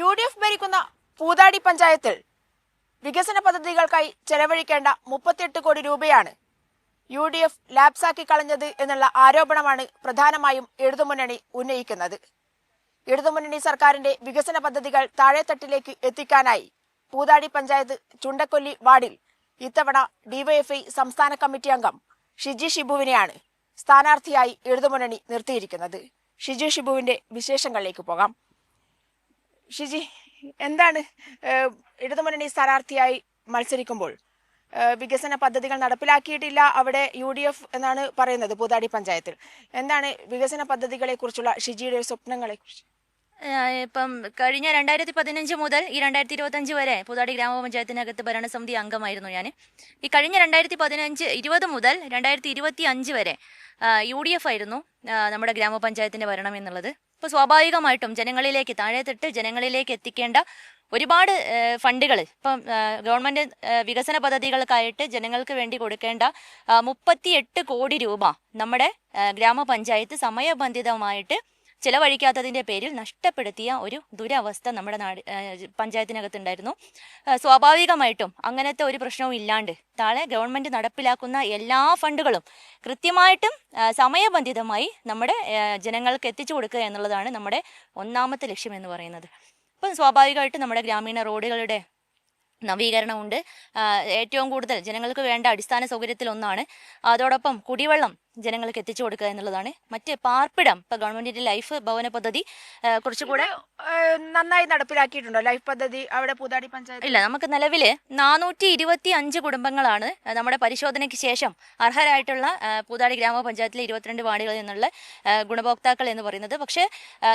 U D F ഭരിക്കുന്ന പൂതാടി പഞ്ചായത്തിൽ വികസന പദ്ധതികൾക്കായി ചെലവഴിക്കേണ്ട മുപ്പത്തിയെട്ട് കോടി രൂപയാണ് യു ഡി എഫ് ലാപ്സാക്കി കളഞ്ഞത് എന്നുള്ള ആരോപണമാണ് പ്രധാനമായും ഇടതുമുന്നണി ഉന്നയിക്കുന്നത്. ഇടതുമുന്നണി സർക്കാരിന്റെ വികസന പദ്ധതികൾ താഴെത്തട്ടിലേക്ക് എത്തിക്കാനായി പൂതാടി പഞ്ചായത്ത് ചുണ്ടക്കൊല്ലി വാർഡിൽ ഇത്തവണ ഡിവൈഎഫ്ഐ സംസ്ഥാന കമ്മിറ്റി അംഗം ഷിജി ഷിബുവിനെയാണ് സ്ഥാനാർത്ഥിയായി ഇടതുമുന്നണി നിർത്തിയിരിക്കുന്നത്. ഷിജി ഷിബുവിന്റെ വിശേഷങ്ങളിലേക്ക് പോകാം. ഷിജി എന്താണ് ഇടതുമുന്നണി സ്ഥാനാർത്ഥിയായി മത്സരിക്കുമ്പോൾ? വികസന പദ്ധതികൾ നടപ്പിലാക്കിയിട്ടില്ല അവിടെ യു ഡി എഫ് എന്നാണ് പറയുന്നത് പൂതാടി പഞ്ചായത്തിൽ. എന്താണ് വികസന പദ്ധതികളെ കുറിച്ചുള്ള ഷിജിയുടെ സ്വപ്നങ്ങളെ ഇപ്പം കഴിഞ്ഞ രണ്ടായിരത്തി പതിനഞ്ച് മുതൽ ഈ രണ്ടായിരത്തി ഇരുപത്തി അഞ്ച് വരെ പുതാടി ഗ്രാമപഞ്ചായത്തിനകത്ത് ഭരണസമിതി അംഗമായിരുന്നു ഞാൻ ഈ കഴിഞ്ഞ രണ്ടായിരത്തി പതിനഞ്ച് ഇരുപത് മുതൽ രണ്ടായിരത്തി ഇരുപത്തി അഞ്ച് വരെ യു ഡി എഫ് ആയിരുന്നു നമ്മുടെ ഗ്രാമപഞ്ചായത്തിന്റെ ഭരണം എന്നുള്ളത്. ഇപ്പോൾ സ്വാഭാവികമായിട്ടും ജനങ്ങളിലേക്ക് താഴെത്തിട്ട് ജനങ്ങളിലേക്ക് എത്തിക്കേണ്ട ഒരുപാട് ഫണ്ടുകൾ. ഇപ്പം ഗവൺമെന്റ് വികസന പദ്ധതികൾക്കായിട്ട് ജനങ്ങൾക്ക് വേണ്ടി കൊടുക്കേണ്ട മുപ്പത്തിയെട്ട് കോടി രൂപ നമ്മുടെ ഗ്രാമപഞ്ചായത്ത് സമയബന്ധിതമായിട്ട് ചെലവഴിക്കാത്തതിന്റെ പേരിൽ നഷ്ടപ്പെടുത്തിയ ഒരു ദുരവസ്ഥ നമ്മുടെ നാട് പഞ്ചായത്തിനകത്തുണ്ടായിരുന്നു. സ്വാഭാവികമായിട്ടും അങ്ങനത്തെ ഒരു പ്രശ്നവും ഇല്ലാണ്ട് താഴെ ഗവൺമെന്റ് നടപ്പിലാക്കുന്ന എല്ലാ ഫണ്ടുകളും കൃത്യമായിട്ടും സമയബന്ധിതമായി നമ്മുടെ ജനങ്ങൾക്ക് എത്തിച്ചു കൊടുക്കുക എന്നുള്ളതാണ് നമ്മുടെ ഒന്നാമത്തെ ലക്ഷ്യം എന്ന് പറയുന്നത്. അപ്പം സ്വാഭാവികമായിട്ടും നമ്മുടെ ഗ്രാമീണ റോഡുകളുടെ നവീകരണമുണ്ട്. ഏറ്റവും കൂടുതൽ ജനങ്ങൾക്ക് വേണ്ട അടിസ്ഥാന സൗകര്യത്തിൽ ഒന്നാണ് അതോടൊപ്പം കുടിവെള്ളം ജനങ്ങൾക്ക് എത്തിച്ചു കൊടുക്കുക എന്നുള്ളതാണ്. മറ്റേ പാർപ്പിടം ഇപ്പൊ ഗവൺമെന്റിന്റെ ലൈഫ് ഭവന പദ്ധതി കുറച്ചുകൂടെ നന്നായി നടപ്പിലാക്കിയിട്ടുണ്ടോ? ലൈഫ് പദ്ധതി അവിടെ പൂതാടി പഞ്ചായത്ത്? ഇല്ല നമുക്ക് നിലവിൽ നാനൂറ്റി ഇരുപത്തി അഞ്ച് കുടുംബങ്ങളാണ് നമ്മുടെ പരിശോധനയ്ക്ക് ശേഷം അർഹരായിട്ടുള്ള പൂതാടി ഗ്രാമപഞ്ചായത്തിലെ ഇരുപത്തിരണ്ട് വാർഡുകളിൽ നിന്നുള്ള ഗുണഭോക്താക്കൾ എന്ന് പറയുന്നത്. പക്ഷേ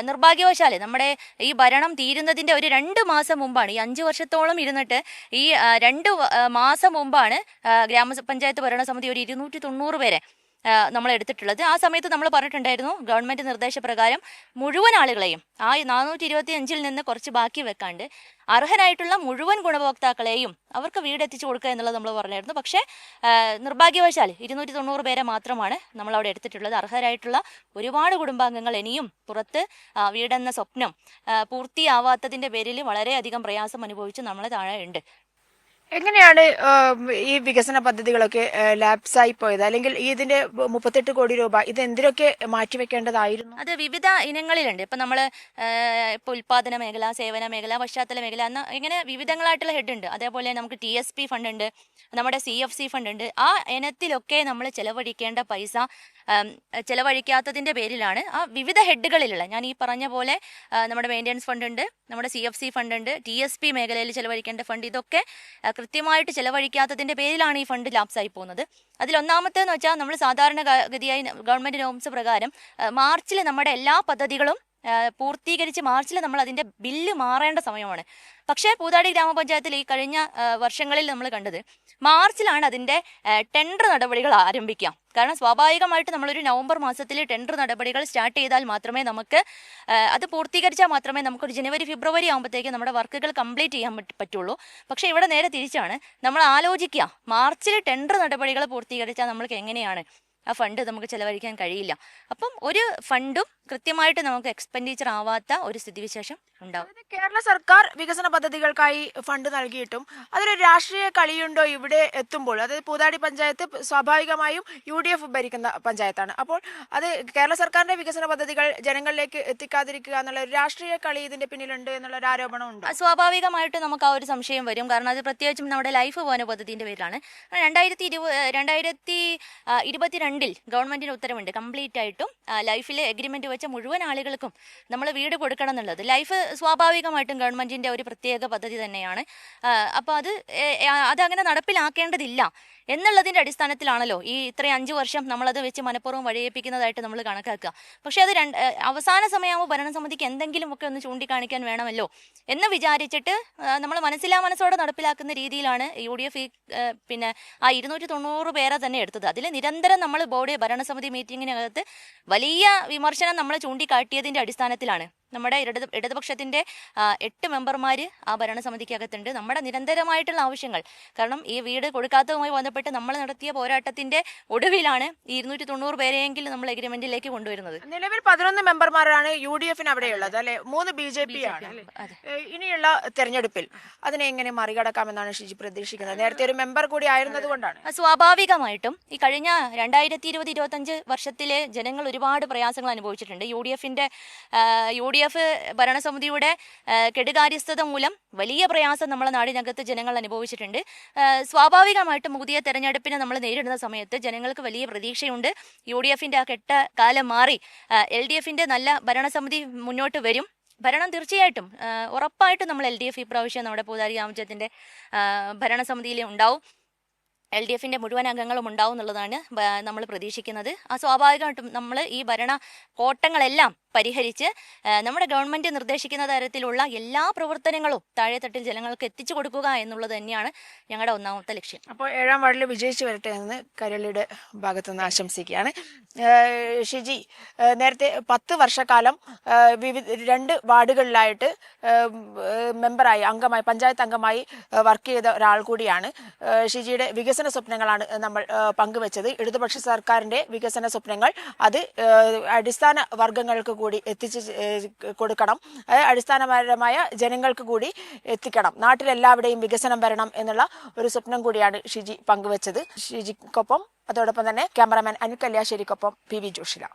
നിർഭാഗ്യവശാൽ നിർഭാഗ്യവശാൽ നമ്മുടെ ഈ ഭരണം തീരുന്നതിന്റെ ഒരു രണ്ട് മാസം മുമ്പാണ് ഈ അഞ്ച് വർഷത്തോളം ഇരുന്നിട്ട് ഈ രണ്ട് മാസം മുമ്പാണ് ഗ്രാമപഞ്ചായത്ത് ഭരണസമിതി ഒരു ഇരുന്നൂറ്റി തൊണ്ണൂറ് പേരെ നമ്മൾ എടുത്തിട്ടുള്ളത്. ആ സമയത്ത് നമ്മൾ പറഞ്ഞിട്ടുണ്ടായിരുന്നു ഗവൺമെന്റ് നിർദ്ദേശപ്രകാരം മുഴുവൻ ആളുകളെയും ആ നാനൂറ്റി ഇരുപത്തി അഞ്ചിൽ നിന്ന് കുറച്ച് ബാക്കി വെക്കാണ്ട് അർഹരായിട്ടുള്ള മുഴുവൻ ഗുണഭോക്താക്കളെയും അവർക്ക് വീട് എത്തിച്ചു കൊടുക്കുക എന്നുള്ളത് നമ്മൾ പറഞ്ഞായിരുന്നു. പക്ഷേ നിർഭാഗ്യവശാൽ ഇരുന്നൂറ്റി തൊണ്ണൂറ് പേരെ മാത്രമാണ് നമ്മൾ അവിടെ എടുത്തിട്ടുള്ളത്. അർഹരായിട്ടുള്ള ഒരുപാട് കുടുംബാംഗങ്ങൾ ഇനിയും പുറത്ത് വീടെന്ന സ്വപ്നം പൂർത്തിയാവാത്തതിന്റെ പേരിൽ വളരെയധികം പ്രയാസം അനുഭവിച്ച് നമ്മളെ താഴെ ഉണ്ട്. എങ്ങനെയാണ് ഈ വികസന പദ്ധതികളൊക്കെ ലാപ്സായി പോയത്? അല്ലെങ്കിൽ ഇതിന്റെ മുപ്പത്തെട്ട് കോടി രൂപ ഇത് എന്തിനൊക്കെ മാറ്റിവെക്കേണ്ടതായിരുന്നു? അത് വിവിധ ഇനങ്ങളിലുണ്ട്. ഇപ്പൊ നമ്മൾ ഇപ്പൊ ഉൽപാദന മേഖല സേവന മേഖല പശ്ചാത്തല മേഖല എന്ന ഇങ്ങനെ വിവിധങ്ങളായിട്ടുള്ള ഹെഡ് ഉണ്ട്. അതേപോലെ നമുക്ക് ടി എസ് പി ഫണ്ട് ഉണ്ട് നമ്മുടെ സി എഫ് സി ഫണ്ട് ഉണ്ട്. ആ ഇനത്തിലൊക്കെ നമ്മൾ ചെലവഴിക്കേണ്ട പൈസ ചെലവഴിക്കാത്തതിന്റെ പേരിലാണ് ആ വിവിധ ഹെഡുകളിലുള്ള ഞാൻ ഈ പറഞ്ഞ പോലെ നമ്മുടെ മെയിന്റെനൻസ് ഫണ്ട് ഉണ്ട് നമ്മുടെ സി എഫ് സി ഫണ്ട് ഉണ്ട് ടി എസ് പി മേഖലയിൽ ചെലവഴിക്കേണ്ട ഫണ്ട് ഇതൊക്കെ കൃത്യമായിട്ട് ചെലവഴിക്കാത്തതിന്റെ പേരിലാണ് ഈ ഫണ്ട് ലാപ്സായി പോകുന്നത്. അതിൽ ഒന്നാമത്തേന്ന് വെച്ചാൽ നമ്മൾ സാധാരണ ഗതിയായി ഗവൺമെന്റ് നോംസ് പ്രകാരം മാർച്ചിൽ നമ്മുടെ എല്ലാ പദ്ധതികളും പൂർത്തീകരിച്ച് മാർച്ചിൽ നമ്മൾ അതിന്റെ ബില്ല് മാറേണ്ട സമയമാണ്. പക്ഷേ പൂതാടി ഗ്രാമപഞ്ചായത്തിൽ ഈ കഴിഞ്ഞ വർഷങ്ങളിൽ നമ്മൾ കണ്ടത് മാർച്ചിലാണ് അതിന്റെ ടെൻഡർ നടപടികൾ ആരംഭിക്കുക. കാരണം സ്വാഭാവികമായിട്ട് നമ്മളൊരു നവംബർ മാസത്തിൽ ടെൻഡർ നടപടികൾ സ്റ്റാർട്ട് ചെയ്താൽ മാത്രമേ നമുക്ക് അത് പൂർത്തീകരിച്ചാൽ മാത്രമേ നമുക്കൊരു ജനുവരി ഫെബ്രുവരി ആകുമ്പോഴത്തേക്ക് നമ്മുടെ വർക്കുകൾ കംപ്ലീറ്റ് ചെയ്യാൻ പറ്റ- പറ്റുള്ളൂ. പക്ഷേ ഇവിടെ നേരെ തിരിച്ചാണ്. നമ്മൾ ആലോചിക്കുക മാർച്ചിൽ ടെൻഡർ നടപടികൾ പൂർത്തീകരിച്ചാൽ നമ്മൾക്ക് എങ്ങനെയാണ്? ആ ഫണ്ട് നമുക്ക് ചിലവഴിക്കാൻ കഴിയില്ല. അപ്പം ഒരു ഫണ്ടും കൃത്യമായിട്ട് നമുക്ക് എക്സ്പെൻഡിച്ചർ ആവാത്ത ഒരു സ്ഥിതിവിശേഷം ഉണ്ടാവും. കേരള സർക്കാർ വികസന പദ്ധതികൾക്കായി ഫണ്ട് നൽകിയിട്ടും അതിലൊരു രാഷ്ട്രീയ കളിയുണ്ടോ ഇവിടെ എത്തുമ്പോൾ അതായത് പൂതാടി പഞ്ചായത്ത് സ്വാഭാവികമായും യു ഡി എഫ് ഭരിക്കുന്ന പഞ്ചായത്താണ്. അപ്പോൾ അത് കേരള സർക്കാരിന്റെ വികസന പദ്ധതികൾ ജനങ്ങളിലേക്ക് എത്തിക്കാതിരിക്കുക എന്നുള്ള ഒരു രാഷ്ട്രീയ കളി ഇതിന്റെ പിന്നിലുണ്ട് എന്നുള്ള ഒരു ആരോപണം ഉണ്ട്. സ്വാഭാവികമായിട്ട് നമുക്ക് ആ ഒരു സംശയം വരും. കാരണം അത് പ്രത്യേകിച്ചും നമ്മുടെ ലൈഫ് ഭവന പദ്ധതിന്റെ പേരിലാണ്. രണ്ടായിരത്തി ഇരുപത് രണ്ടായിരത്തി ഇരുപത്തിരണ്ടിൽ ഗവൺമെന്റിന് ഉത്തരവുണ്ട്. കംപ്ലീറ്റ് ആയിട്ടും ലൈഫിലെ എഗ്രിമെന്റ് വെച്ച മുഴുവൻ ആളുകൾക്കും നമ്മൾ വീട് കൊടുക്കണം എന്നുള്ളത്. ലൈഫ് സ്വാഭാവികമായിട്ടും ഗവൺമെന്റിന്റെ ഒരു പ്രത്യേക പദ്ധതി തന്നെയാണ്. അപ്പോൾ അത് അതങ്ങനെ നടപ്പിലാക്കേണ്ടതില്ല എന്നുള്ളതിന്റെ അടിസ്ഥാനത്തിലാണല്ലോ ഈ ഇത്രയും അഞ്ചു വർഷം നമ്മളത് വെച്ച് മനഃപൂർവം വഴിയേപ്പിക്കുന്നതായിട്ട് നമ്മൾ കണക്കാക്കുക. പക്ഷെ അത് രണ്ട് അവസാന സമയമാകുമ്പോൾ ഭരണസമിതിക്ക് എന്തെങ്കിലും ഒക്കെ ഒന്ന് ചൂണ്ടിക്കാണിക്കാൻ വേണമല്ലോ എന്ന് വിചാരിച്ചിട്ട് നമ്മൾ മനസ്സിലാ മനസ്സോടെ നടപ്പിലാക്കുന്ന രീതിയിലാണ് യു ഡി എഫ് പിന്നെ ആ ഇരുന്നൂറ്റി തൊണ്ണൂറ് പേരെ തന്നെ എടുത്തത്. അതിൽ നിരന്തരം നമ്മൾ ബോർഡ് ഭരണസമിതി മീറ്റിങ്ങിനകത്ത് വലിയ വിമർശനം നമ്മൾ ചൂണ്ടിക്കാട്ടിയതിന്റെ അടിസ്ഥാനത്തിലാണ്. നമ്മുടെ ഇടത് ഇടതുപക്ഷത്തിന്റെ എട്ട് മെമ്പർമാർ ആ ഭരണസമിതിക്കകത്തുണ്ട്. നമ്മുടെ നിരന്തരമായിട്ടുള്ള ആവശ്യങ്ങൾ. കാരണം ഈ വീട് കൊടുക്കാത്തതുമായി ബന്ധപ്പെട്ട് നമ്മൾ നടത്തിയ പോരാട്ടത്തിന്റെ ഒടുവിലാണ് ഈ ഇരുന്നൂറ്റി തൊണ്ണൂറ് പേരെയെങ്കിലും നമ്മൾ എഗ്രിമെന്റിലേക്ക് കൊണ്ടുവരുന്നത്. നിലവിൽ പതിനൊന്ന് മെമ്പർമാരാണ് യു ഡി എഫിന് അവിടെയുള്ളത് അല്ലെ? മൂന്ന് ബി ജെ പി ആണ്. ഇനിയുള്ള തെരഞ്ഞെടുപ്പിൽ അതിനെ എങ്ങനെ മറികടക്കാമെന്നാണ് ഷിജി പ്രതീക്ഷിക്കുന്നത്? നേരത്തെ ഒരു മെമ്പർ കൂടി ആയിരുന്നത് കൊണ്ടാണ്. സ്വാഭാവികമായിട്ടും ഈ കഴിഞ്ഞ രണ്ടായിരത്തി ഇരുപത് ഇരുപത്തഞ്ച് വർഷത്തിലെ ജനങ്ങൾ ഒരുപാട് പ്രയാസങ്ങൾ അനുഭവിച്ചിട്ടുണ്ട്. യു ഡി എഫിന്റെ യു ഡി എഫ് ഭരണസമിതിയുടെ കെടുകാര്യസ്ഥത മൂലം വലിയ പ്രയാസം നമ്മളെ നാടിനകത്ത് ജനങ്ങൾ അനുഭവിച്ചിട്ടുണ്ട്. സ്വാഭാവികമായിട്ടും പുതിയ തെരഞ്ഞെടുപ്പിനെ നമ്മൾ നേരിടുന്ന സമയത്ത് ജനങ്ങൾക്ക് വലിയ പ്രതീക്ഷയുണ്ട്. യു ഡി എഫിന്റെ ആ കെട്ട കാലം മാറി എൽ ഡി എഫിന്റെ നല്ല ഭരണസമിതി മുന്നോട്ട് വരും. ഭരണം തീർച്ചയായിട്ടും ഉറപ്പായിട്ടും നമ്മൾ എൽ ഡി എഫ് ഇപ്രാവശ്യം നമ്മുടെ പൂതാരി രാമചന്ദ്രന്റെ ഭരണസമിതിയിൽ ഉണ്ടാവും. എൽ ഡി എഫിന്റെ മുഴുവൻ അംഗങ്ങളും ഉണ്ടാവും എന്നുള്ളതാണ് നമ്മൾ പ്രതീക്ഷിക്കുന്നത്. സ്വാഭാവികമായിട്ടും നമ്മൾ ഈ ഭരണ കോട്ടങ്ങളെല്ലാം പരിഹരിച്ച് നമ്മുടെ ഗവൺമെന്റ് നിർദ്ദേശിക്കുന്ന തരത്തിലുള്ള എല്ലാ പ്രവർത്തനങ്ങളും താഴെത്തട്ടിൽ ജനങ്ങൾക്ക് എത്തിച്ചു കൊടുക്കുക എന്നുള്ളത് തന്നെയാണ് ഞങ്ങളുടെ ഒന്നാമത്തെ ലക്ഷ്യം. അപ്പോൾ ഏഴാം വാർഡിൽ വിജയിച്ചു വരട്ടെ എന്ന് കരളിയുടെ ഭാഗത്തുനിന്ന് ആശംസിക്കുകയാണ്. ഷിജി നേരത്തെ പത്ത് വർഷക്കാലം വിവിധ രണ്ട് വാർഡുകളിലായിട്ട് മെമ്പറായി അംഗമായി പഞ്ചായത്ത് അംഗമായി വർക്ക് ചെയ്ത ഒരാൾ കൂടിയാണ്. ഷിജിയുടെ വികസന സ്വപ്നങ്ങളാണ് നമ്മൾ പങ്കുവെച്ചത്. ഇടതുപക്ഷ സർക്കാരിന്റെ വികസന സ്വപ്നങ്ങൾ അത് അടിസ്ഥാന വർഗങ്ങൾക്ക് കൂടി എത്തിച്ച് കൊടുക്കണം. അടിസ്ഥാനപരമായ ജനങ്ങൾക്ക് കൂടി എത്തിക്കണം. നാട്ടിലെല്ലാവിടെയും വികസനം വരണം എന്നുള്ള ഒരു സ്വപ്നം കൂടിയാണ് ഷിജി പങ്കുവച്ചത്. ഷിജിക്കൊപ്പം അതോടൊപ്പം തന്നെ ക്യാമറാമാൻ അനിൽ കല്യാശ്ശേരിക്കൊപ്പം പി വി ജോഷില.